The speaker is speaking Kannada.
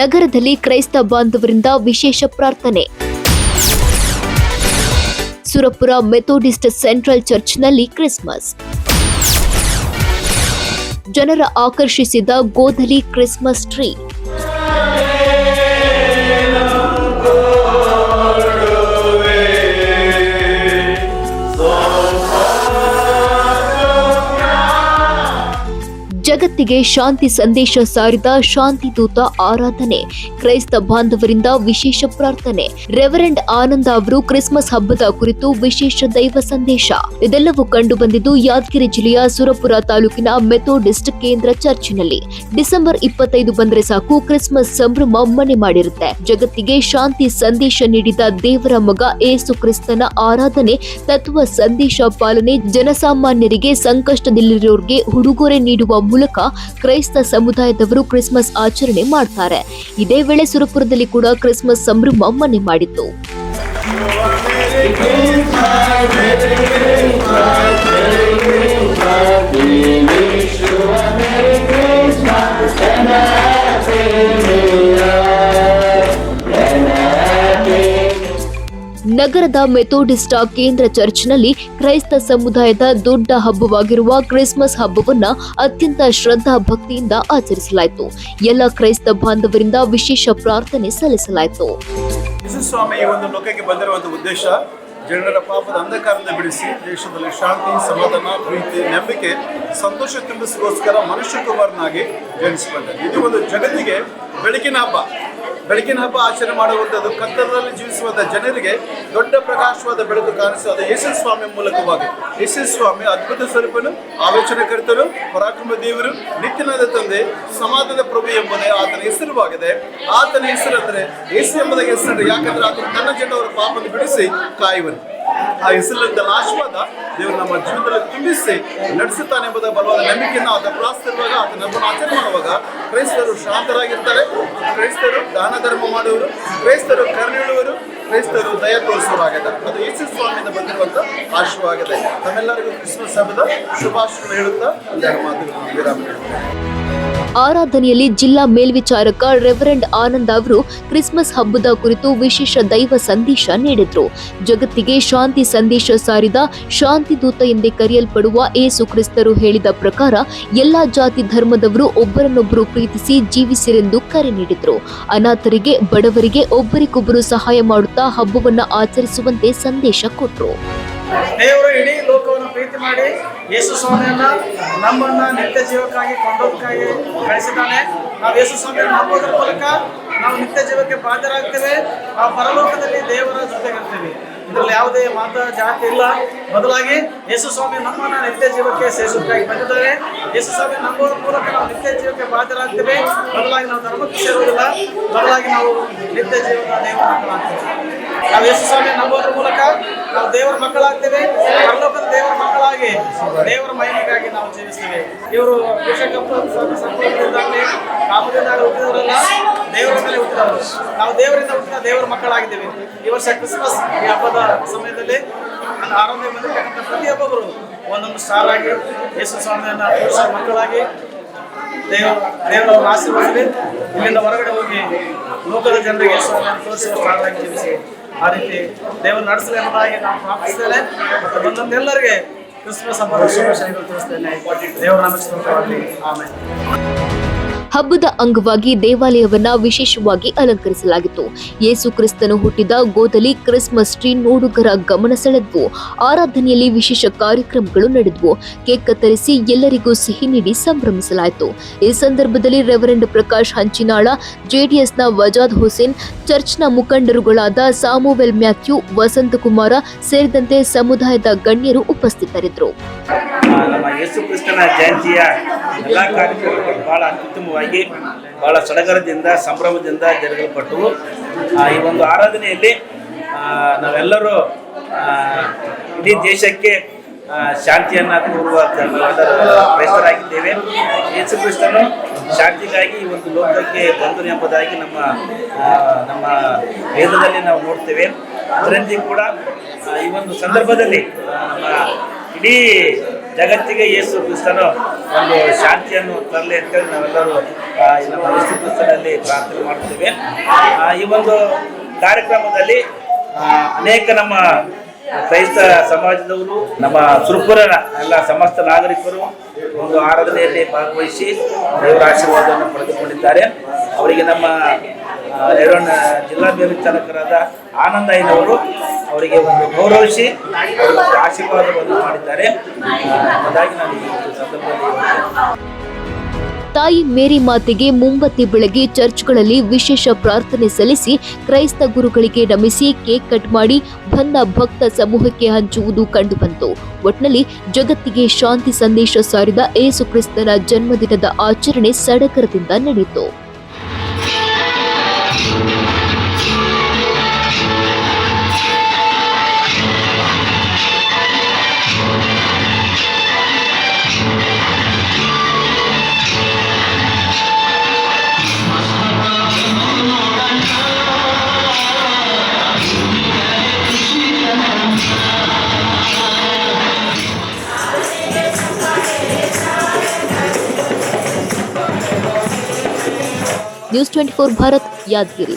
ನಗರದಲ್ಲಿ ಕ್ರೈಸ್ತ ಬಾಂಧವರಿಂದ ವಿಶೇಷ ಪ್ರಾರ್ಥನೆ. ಸುರಪುರ ಮೆಥೋಡಿಸ್ಟ್ ಸೆಂಟ್ರಲ್ ಚರ್ಚ್ನಲ್ಲಿ ಕ್ರಿಸ್ಮಸ್. ಜನರ ಆಕರ್ಷಿಸಿದ ಗೋಧಲಿ ಕ್ರಿಸ್ಮಸ್ ಟ್ರೀ. ಜಗತ್ತಿಗೆ ಶಾಂತಿ ಸಂದೇಶ ಸಾರಿದ ಶಾಂತಿದೂತ ಆರಾಧನೆ. ಕ್ರೈಸ್ತ ಬಾಂಧವರಿಂದ ವಿಶೇಷ ಪ್ರಾರ್ಥನೆ. ರೆವರೆಂಡ್ ಆನಂದ ಅವರು ಕ್ರಿಸ್ಮಸ್ ಹಬ್ಬದ ಕುರಿತು ವಿಶೇಷ ದೈವ ಸಂದೇಶ. ಇದೆಲ್ಲವೂ ಕಂಡು ಬಂದಿದ್ದು ಯಾದಗಿರಿ ಜಿಲ್ಲೆಯ ಸುರಪುರ ತಾಲೂಕಿನ ಮೆಥೋಡಿಸ್ಟ್ ಕೇಂದ್ರ ಚರ್ಚ್ನಲ್ಲಿ. ಡಿಸೆಂಬರ್ ಇಪ್ಪತ್ತೈದು ಬಂದ್ರೆ ಸಾಕು ಕ್ರಿಸ್ಮಸ್ ಸಂಭ್ರಮ ಮನೆ ಮಾಡಿರುತ್ತೆ. ಜಗತ್ತಿಗೆ ಶಾಂತಿ ಸಂದೇಶ ನೀಡಿದ ದೇವರ ಮಗ ಏಸು ಕ್ರಿಸ್ತನ ಆರಾಧನೆ, ತತ್ವ ಸಂದೇಶ ಪಾಲನೆ, ಜನಸಾಮಾನ್ಯರಿಗೆ ಸಂಕಷ್ಟದಲ್ಲಿರೋರ್ಗೆ ಉಡುಗೊರೆ ನೀಡುವ ಮೂಲಕ ಕ್ರೈಸ್ತ ಸಮುದಾಯದವರು ಕ್ರಿಸ್ಮಸ್ ಆಚರಣೆ ಮಾಡ್ತಾರೆ. ಇದೇ ವೇಳೆ ಸುರಪುರದಲ್ಲಿ ಕೂಡ ಕ್ರಿಸ್ಮಸ್ ಸಂಭ್ರಮ ಮನೆ ಮಾಡಿತ್ತು ನಗರದ ಮೆಥೋಡಿಸ್ಟ ಕೇಂದ್ರ ಚರ್ಚ್ನಲ್ಲಿ ಕ್ರೈಸ್ತ ಸಮುದಾಯದ ದೊಡ್ಡ ಹಬ್ಬವಾಗಿರುವ ಕ್ರಿಸ್ಮಸ್ ಹಬ್ಬವನ್ನ ಅತ್ಯಂತ ಶ್ರದ್ಧಾ ಭಕ್ತಿಯಿಂದ ಆಚರಿಸಲಾಯಿತು. ಎಲ್ಲ ಕ್ರೈಸ್ತ ಬಾಂಧವರಿಂದ ವಿಶೇಷ ಪ್ರಾರ್ಥನೆ ಸಲ್ಲಿಸಲಾಯಿತು. ಸ್ವಾಮಿ ಲೋಕಕ್ಕೆ ಬಂದಿರುವ ಉದ್ದೇಶ, ಜನರ ಪಾಪದ ಅಂಧಕಾರದಿಂದ ಬಿಡಿಸಿ ದೇಶದಲ್ಲಿ ಶಾಂತಿ, ಸಮಾಧಾನ, ಪ್ರೀತಿ, ನಂಬಿಕೆ, ಸಂತೋಷ ತುಂಬಿಸಿಗೋಸ್ಕರ ಮನುಷ್ಯ ಕುಮಾರನಾಗಿ ಜನಿಸಿ ಇದು ಒಂದು ಜಗತ್ತಿಗೆ ಬೆಳಕಿನ ಹಬ್ಬ. ಬೆಳಕಿನ ಹಬ್ಬ ಆಚರಣೆ ಮಾಡುವಂಥದ್ದು ಕತ್ತಲಲ್ಲಿ ಜೀವಿಸುವಂಥ ಜನರಿಗೆ ದೊಡ್ಡ ಪ್ರಕಾಶವಾದ ಬೆಳಕು ಕಾಣಿಸುವ ಯೇಸು ಸ್ವಾಮಿ ಮೂಲಕವಾಗಿ. ಯೇಸು ಸ್ವಾಮಿ ಅದ್ಭುತ ಸ್ವರೂಪನು ಆಲೋಚನೆಕರ್ತರು ಪರಾಕ್ರಮ ದೇವರು, ನಿತ್ಯನಾದ ತಂದೆ ಸಮಾಜದ ಪ್ರಭು ಎಂಬುದೇ ಆತನ ಹೆಸರುವಾಗಿದೆ. ಆತನ ಹೆಸರು ಅಂದರೆ ಯೇಸು ಎಂಬುದಾಗಿ ಹೆಸರು ಯಾಕಂದ್ರೆ ಆತನು ತನ್ನ ಜನವರ ಪಾಪವನ್ನು ಬಿಡಿಸಿ ಕಾಯುವನು. ಆ ಹೆಸರಿನಿಂದ ಆಶೀರ್ವಾದ ದೇವರು ನಮ್ಮ ಜೀವನದಲ್ಲಿ ತುಂಬಿಸಿ ನಡೆಸುತ್ತಾನೆ ಎಂಬುದ ಬಲವಾದ ನಂಬಿಕೆಯನ್ನ ಆತ ಪ್ರಾಸ್ತಿರುವಾಗ ಆತ ನಮ್ಮನ್ನು ಆಚರಣೆ ಮಾಡುವಾಗ ಕ್ರೈಸ್ತರು ಶಾಂತರಾಗಿರ್ತಾರೆ. ಕ್ರೈಸ್ತರು ದಾನ ಧರ್ಮ ಮಾಡುವರು, ಕ್ರೈಸ್ತರು ಕರುಣೆಯುಳುವರು ಕ್ರೈಸ್ತರು ದಯ ತೋರಿಸುವರಾಗಿದೆ ಅದು ಯೇಸು ಸ್ವಾಮಿಯಿಂದ ಬಂದಿರುವಂತ ಆಶೀರ್ವಾಗಿದೆ ತಮ್ಮೆಲ್ಲರಿಗೂ ಕ್ರಿಸ್ಮಸ್ ಹಬ್ಬದ ಶುಭಾಶಯ ಹೇಳುತ್ತಾ ಮಾತು ವಿರಾಮ ಆರಾಧನೆಯಲ್ಲಿ ಜಿಲ್ಲಾ ಮೇಲ್ವಿಚಾರಕ ರೆವರೆಂಡ್ ಆನಂದ್ ಅವರು ಕ್ರಿಸ್ಮಸ್ ಹಬ್ಬದ ಕುರಿತು ವಿಶೇಷ ದೈವ ಸಂದೇಶ ನೀಡಿದ್ರು. ಜಗತ್ತಿಗೆ ಶಾಂತಿ ಸಂದೇಶ ಸಾರಿದ ಶಾಂತಿದೂತ ಎಂದೇ ಕರೆಯಲ್ಪಡುವ ಏಸು ಕ್ರಿಸ್ತರು ಹೇಳಿದ ಪ್ರಕಾರ ಎಲ್ಲಾ ಜಾತಿ ಧರ್ಮದವರು ಒಬ್ಬರನ್ನೊಬ್ಬರು ಪ್ರೀತಿಸಿ ಜೀವಿಸಿರೆಂದು ಕರೆ ನೀಡಿದ್ರು. ಅನಾಥರಿಗೆ, ಬಡವರಿಗೆ ಒಬ್ಬರಿಗೊಬ್ಬರು ಸಹಾಯ ಮಾಡುತ್ತಾ ಹಬ್ಬವನ್ನು ಆಚರಿಸುವಂತೆ ಸಂದೇಶ ಕೊಟ್ರು ದೇವರು ಇಡೀ ಲೋಕವನ್ನು ಪ್ರೀತಿ ಮಾಡಿ ಯೇಸು ಸ್ವಾಮಿಯನ್ನ ನಮ್ಮನ್ನ ನಿತ್ಯ ಜೀವಕ್ಕಾಗಿ ಕೊಂಡೋದಕ್ಕಾಗಿ ಕಳಿಸಿದ್ದಾನೆ. ನಾವು ಯೇಸು ಸ್ವಾಮಿಯನ್ನು ನಂಬೋದ್ರ ಮೂಲಕ ನಾವು ನಿತ್ಯ ಜೀವಕ್ಕೆ ಬಾಧ್ಯರಾಗ್ತೇವೆ. ಆ ಪರಲೋಕದಲ್ಲಿ ದೇವರ ಜೊತೆಗಿರ್ತೇವೆ. ಇದರಲ್ಲಿ ಯಾವುದೇ ಮಾತ, ಜಾತಿ ಇಲ್ಲ. ಬದಲಾಗಿ ಯೇಸು ಸ್ವಾಮಿ ನಮ್ಮನ್ನ ನಿತ್ಯ ಜೀವಕ್ಕೆ ಸೇರಿಸೋದಕ್ಕಾಗಿ ಬಂದಿದ್ದಾರೆ. ಯೇಸು ಸ್ವಾಮಿ ನಂಬೋದ್ರ ಮೂಲಕ ನಾವು ನಿತ್ಯ ಜೀವಕ್ಕೆ ಬಾಧ್ಯರಾಗ್ತೇವೆ. ಬದಲಾಗಿ ನಾವು ಧರ್ಮಕ್ಕೆ ಸೇರುವುದಿಲ್ಲ. ಬದಲಾಗಿ ನಾವು ನಿತ್ಯ ಜೀವನ ದೇವರ ಮಕ್ಕಳಾಗ್ತೇವೆ. ನಾವು ಯೇಸು ಸ್ವಾಮಿ ನಂಬೋದ್ರ ಮೂಲಕ ನಾವು ದೇವರ ಮಕ್ಕಳಾಗ್ತೇವೆ. ದೇವರ ಮಹಿಮೆಗಾಗಿ ನಾವು ಜೀವಿಸ್ತೇವೆ. ಇವರು ವಿಶ್ವಕಪ್ ಸಂಪೂರ್ಣದಿಂದಾಗಲಿ ಕಾಮದಿಂದಾಗಲಿ ಹುಟ್ಟಿದವರಲ್ಲ, ದೇವರ ಮೇಲೆ ಹುಟ್ಟಿದವರು. ನಾವು ದೇವರಿಂದ ಹುಟ್ಟಿದ ದೇವರ ಮಕ್ಕಳಾಗಿದ್ದೇವೆ. ಈ ವರ್ಷ ಕ್ರಿಸ್ಮಸ್ ಈ ಹಬ್ಬದ ಸಮಯದಲ್ಲಿ ಆರಂಭ ಬಂದಿರತಕ್ಕಂಥ ಪ್ರತಿಯೊಬ್ಬರು ಒಂದೊಂದು ಆಗಿ, ಯೇಸು ಸ್ವಾಮಿಯನ್ನ ಪುರುಷ ಮಕ್ಕಳಾಗಿ ದೇವರು ದೇವರನ್ನು ಆಶೀರ್ವಾದಿ ಇಲ್ಲಿಂದ ಹೊರಗಡೆ ಹೋಗಿ ಲೋಕದ ಜನರಿಗೆ ಯೇಸುವನ್ನು ತೋರಿಸುವ ಆಗಿ ಜೀವಿಸಿ, ಆ ರೀತಿ ದೇವರು ನಡೆಸಲಿ ಅನ್ನೋದಾಗಿ ನಾವು ಪ್ರಾರ್ಥಿಸ್ತೇನೆ ಮತ್ತು ಬಂದಂತೆಲ್ಲರಿಗೆ ಕ್ರಿಸ್ಮಸ್ ಹಬ್ಬದ ಶುಭಾಶಯಗಳು ತಿಳಿಸ್ತೇನೆ ದೇವರ ನಮಗೆ ಸ್ತೋತ್ರವಾಗಲಿ ಆಮೇಲೆ ಹಬ್ಬದ ಅಂಗವಾಗಿ ದೇವಾಲಯವನ್ನ ವಿಶೇಷವಾಗಿ ಅಲಂಕರಿಸಲಾಗಿತ್ತು. ಯೇಸು ಕ್ರಿಸ್ತನು ಹುಟ್ಟಿದ ಗೋದಲಿ ಕ್ರಿಸ್ಮಸ್ ಟ್ರೀ ನೋಡುಗರ ಗಮನ ಸೆಳೆದ್ವು. ಆರಾಧನೆಯಲ್ಲಿ ವಿಶೇಷ ಕಾರ್ಯಕ್ರಮಗಳು ನಡೆದವು. ಕೇಕ್ ಕತ್ತರಿಸಿ ಎಲ್ಲರಿಗೂ ಸಿಹಿ ನೀಡಿ ಸಂಭ್ರಮಿಸಲಾಯಿತು. ಈ ಸಂದರ್ಭದಲ್ಲಿ ರೆವರೆಂಡ್ ಪ್ರಕಾಶ್ ಹಂಚಿನಾಳ, ಜೆಡಿಎಸ್ನ ವಜಾದ್ ಹುಸೇನ್, ಚರ್ಚ್ನ ಮುಖಂಡರುಗಳಾದ ಸಾಮುವೆಲ್ ಮ್ಯಾಥ್ಯೂ ವಸಂತಕುಮಾರ ಸೇರಿದಂತೆ ಸಮುದಾಯದ ಗಣ್ಯರು ಉಪಸ್ಥಿತರಿದ್ದರು. ಎಲ್ಲ ಕಾರ್ಯಕ್ರಮಗಳು ಬಹಳ ಅತ್ಯುತ್ತಮವಾಗಿ, ಬಹಳ ಸಡಗರದಿಂದ, ಸಂಭ್ರಮದಿಂದ ಜರುಗಲ್ಪಟ್ಟವು. ಈ ಒಂದು ಆರಾಧನೆಯಲ್ಲಿ ನಾವೆಲ್ಲರೂ ಇಡೀ ದೇಶಕ್ಕೆ ಶಾಂತಿಯನ್ನು ನಾವೆಲ್ಲರೂ ಕ್ರೈಸ್ತರಾಗಿದ್ದೇವೆ ಯೇಸು ಕ್ರಿಸ್ತನು ಶಾಂತಿಗಾಗಿ ಈ ಒಂದು ಲೋಕಕ್ಕೆ ಬಂದರು ಎಂಬುದಾಗಿ ನಮ್ಮ ನಮ್ಮ ವೇದದಲ್ಲಿ ನಾವು ನೋಡ್ತೇವೆ. ಅದರಂತೆ ಕೂಡ ಈ ಒಂದು ಸಂದರ್ಭದಲ್ಲಿ ನಮ್ಮ ಇಡೀ ಜಗತ್ತಿಗೆ ಯೇಸು ಕ್ರಿಸ್ತನು ಒಂದು ಶಾಂತಿಯನ್ನು ತರಲಿ ಅಂತೇಳಿ ನಾವೆಲ್ಲರೂ ನಮ್ಮ ಯೇಸು ಕ್ರಿಸ್ತನಲ್ಲಿ ಪ್ರಾರ್ಥನೆ ಮಾಡ್ತೇವೆ. ಈ ಒಂದು ಕಾರ್ಯಕ್ರಮದಲ್ಲಿ ಅನೇಕ ನಮ್ಮ ಕ್ರೈಸ್ತ ಸಮಾಜದವರು, ನಮ್ಮ ಸುರಪುರ ಎಲ್ಲ ಸಮಸ್ತ ನಾಗರಿಕರು ಒಂದು ಆರಾಧನೆಯಲ್ಲಿ ಭಾಗವಹಿಸಿ ದೇವರ ಆಶೀರ್ವಾದವನ್ನು ಪಡೆದುಕೊಂಡಿದ್ದಾರೆ. ಅವರಿಗೆ ನಮ್ಮ ರೇವಣ್ಣ ಜಿಲ್ಲಾ ಮೇಲ್ವಿಚಾರಕರಾದ ಆನಂದ ಐನವರು ಅವರಿಗೆ ಒಂದು ಗೌರವಿಸಿ ಆಶೀರ್ವಾದವನ್ನು ಮಾಡಿದ್ದಾರೆ. ಅದಾಗಿ ನಾನು ಈ ಸಂದರ್ಭದಲ್ಲಿ ತಾಯಿ ಮೇರಿ ಮಾತೆಗೆ ಮುಂಬತ್ತಿ ಬೆಳಗ್ಗೆ ಚರ್ಚ್ಗಳಲ್ಲಿ ವಿಶೇಷ ಪ್ರಾರ್ಥನೆ ಸಲ್ಲಿಸಿ ಕ್ರೈಸ್ತ ಗುರುಗಳಿಗೆ ನಮಿಸಿ ಕೇಕ್ ಕಟ್ ಮಾಡಿ ಬಂದ ಭಕ್ತ ಸಮೂಹಕ್ಕೆ ಹಂಚುವುದು ಕಂಡುಬಂತು. ಒಟ್ನಲ್ಲಿ ಜಗತ್ತಿಗೆ ಶಾಂತಿ ಸಂದೇಶ ಸಾರಿದ ಏಸು ಕ್ರಿಸ್ತನ ಜನ್ಮದಿನದ ಆಚರಣೆ ಸಡಗರದಿಂದ ನಡೆಯಿತು. Twenty four Bharat Yadgiri.